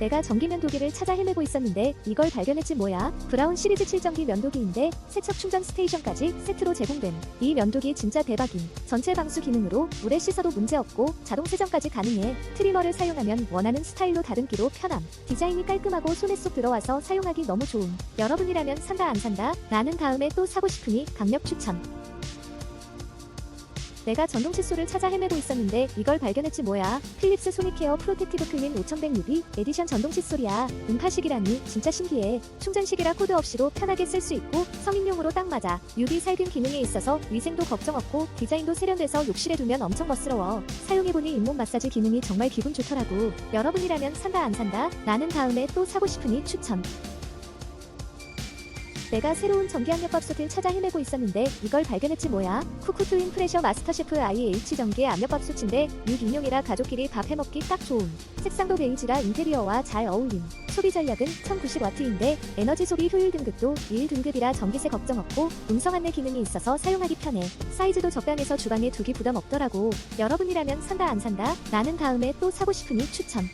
내가 전기 면도기를 찾아 헤매고 있었는데 이걸 발견했지 뭐야. 브라운 시리즈 7전기 면도기인데 세척 충전 스테이션까지 세트로 제공됨. 이 면도기 진짜 대박임. 전체 방수 기능으로 물에 씻어도 문제없고 자동 세정까지 가능해. 트리머를 사용하면 원하는 스타일로 다듬기도 편함. 디자인이 깔끔하고 손에 쏙 들어와서 사용하기 너무 좋음. 여러분이라면 산다 안 산다? 나는 다음에 또 사고 싶으니 강력 추천. 내가 전동 칫솔을 찾아 헤매고 있었는데 이걸 발견했지 뭐야. 필립스 소니케어 프로텍티브 클린 5100UV 에디션 전동 칫솔이야. 음파식이라니 진짜 신기해. 충전식이라 코드 없이도 편하게 쓸 수 있고 성인용으로 딱 맞아. UV 살균 기능이 있어서 위생도 걱정 없고 디자인도 세련돼서 욕실에 두면 엄청 멋스러워. 사용해보니 잇몸 마사지 기능이 정말 기분 좋더라고. 여러분이라면 산다 안 산다? 나는 다음에 또 사고 싶으니 추천. 내가 새로운 전기압력밥 솥을 찾아 헤매고 있었는데 이걸 발견했지 뭐야. 쿠쿠 트윈 프레셔 마스터셰프 IH 전기 압력밥 솥인데 6인용이라 가족끼리 밥 해먹기 딱 좋음. 색상도 베이지라 인테리어와 잘 어울림. 소비 전략은 1090W인데 에너지 소비 효율 등급도 1등급이라 전기세 걱정 없고 음성 안내 기능이 있어서 사용하기 편해. 사이즈도 적당해서 주방에 두기 부담 없더라고. 여러분이라면 산다 안 산다? 나는 다음에 또 사고 싶으니 추천.